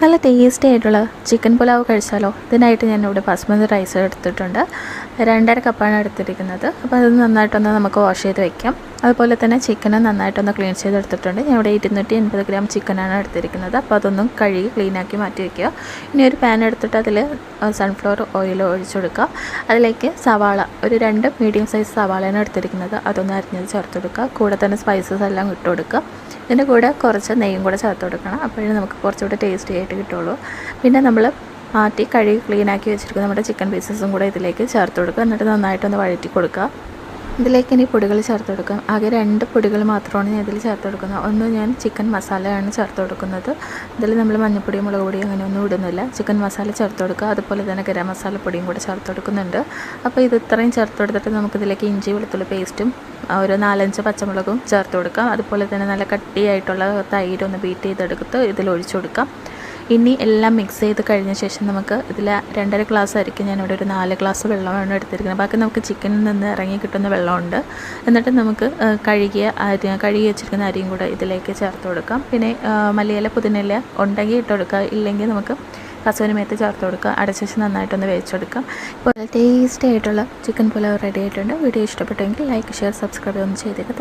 നല്ല ടേസ്റ്റി ആയിട്ടുള്ള ചിക്കൻ പുലാവ് കഴിച്ചാലോ? ഇതിനായിട്ട് ഞാൻ ഇവിടെ ബസ്മതി റൈസ് എടുത്തിട്ടുണ്ട്. രണ്ടര കപ്പാണ് എടുത്തിരിക്കുന്നത്. അപ്പോൾ അത് നന്നായിട്ടൊന്ന് നമുക്ക് വാഷ് ചെയ്ത് വെക്കാം. അതുപോലെ തന്നെ ചിക്കനും നന്നായിട്ടൊന്ന് ക്ലീൻ ചെയ്തെടുത്തിട്ടുണ്ട്. ഞാൻ ഇവിടെ ഇരുന്നൂറ്റി എൺപത് ഗ്രാം ചിക്കനാണ് എടുത്തിരിക്കുന്നത്. അപ്പോൾ അതൊന്നും കഴുകി ക്ലീനാക്കി മാറ്റി വയ്ക്കുക ഇനി ഒരു പാൻ എടുത്തിട്ട് അതിൽ സൺഫ്ലവർ ഓയിൽ ഒഴിച്ചെടുക്കുക അതിലേക്ക് സവാള ഒരു രണ്ട് മീഡിയം സൈസ് സവാളയാണ് എടുത്തിരിക്കുന്നത്. അതൊന്ന് അരിഞ്ഞത് ചേർത്ത് കൊടുക്കുക. കൂടെ തന്നെ സ്പൈസസ് എല്ലാം ഇട്ട് കൊടുക്കുക. ഇതിന്റെ കൂടെ കുറച്ച് നെയ്യും കൂടെ ചേർത്ത് കൊടുക്കണം. അപ്പോഴേ നമുക്ക് കുറച്ചുകൂടെ ടേസ്റ്റി ആയിട്ട് കിട്ടുള്ളൂ. പിന്നെ നമ്മൾ മാറ്റി കഴുകി ക്ലീനാക്കി വെച്ചിരിക്കുന്ന നമ്മുടെ ചിക്കൻ പീസസും കൂടെ ഇതിലേക്ക് ചേർത്ത് കൊടുക്കുക. എന്നിട്ട് നന്നായിട്ടൊന്ന് വഴറ്റി കൊടുക്കുക. ഇതിലേക്ക് ഇനി പൊടികൾ ചേർത്ത് കൊടുക്കാം. ആകെ രണ്ട് പൊടികൾ മാത്രമാണ് ഞാൻ ഇതിൽ ചേർത്ത് കൊടുക്കുന്നത്. ഒന്ന് ഞാൻ ചിക്കൻ മസാലയാണ് ചേർത്ത് കൊടുക്കുന്നത്. ഇതിൽ നമ്മൾ മഞ്ഞൾപ്പൊടി മുളക് പൊടി അങ്ങനെയൊന്നും ഇടുന്നില്ല. ചിക്കൻ മസാല ചേർത്ത് കൊടുക്കുക. അതുപോലെ തന്നെ ഗരം മസാല പൊടിയും കൂടെ ചേർത്ത് കൊടുക്കുന്നുണ്ട്. അപ്പോൾ ഇത് ഇത്രയും ചേർത്ത് കൊടുത്തിട്ട് നമുക്കിതിലേക്ക് ഇഞ്ചി വെളുത്തുള്ളി പേസ്റ്റും ഒരു നാലഞ്ച് പച്ചമുളകും ചേർത്ത് കൊടുക്കാം. അതുപോലെ തന്നെ നല്ല കട്ടിയായിട്ടുള്ള തൈര് ഒന്ന് ബീറ്റ് ചെയ്തെടുത്ത് ഇതിൽ ഒഴിച്ചു കൊടുക്കാം. ഇനി എല്ലാം മിക്സ് ചെയ്ത് കഴിഞ്ഞ ശേഷം നമുക്ക് ഇതിൽ രണ്ടര ഗ്ലാസ് ആയിരിക്കും ഞാനിവിടെ ഒരു നാല് ഗ്ലാസ് വെള്ളമാണ് എടുത്തിരിക്കുന്നത്. ബാക്കി നമുക്ക് ചിക്കനിൽ നിന്ന് ഇറങ്ങി കിട്ടുന്ന വെള്ളമുണ്ട്. എന്നിട്ട് നമുക്ക് കഴുകിയ അരി കഴുകി വെച്ചിരിക്കുന്ന അരിയും കൂടെ ഇതിലേക്ക് ചേർത്ത് കൊടുക്കാം. പിന്നെ മല്ലിയില പുതിനയില ഉണ്ടെങ്കിൽ ഇട്ട് കൊടുക്കുക ഇല്ലെങ്കിൽ നമുക്ക് കസുവിന് മേത്ത് ചേർത്ത് കൊടുക്കുക. അടച്ചു നന്നായിട്ടൊന്ന് വേവിച്ചെടുക്കാം ഇപ്പോൾ ടേസ്റ്റി ആയിട്ടുള്ള ചിക്കൻ പുലാവ് റെഡി ആയിട്ടുണ്ട്. വീഡിയോ ഇഷ്ടപ്പെട്ടെങ്കിൽ ലൈക്ക് ഷെയർ സബ്സ്ക്രൈബ് ഒന്നും ചെയ്തേക്കുക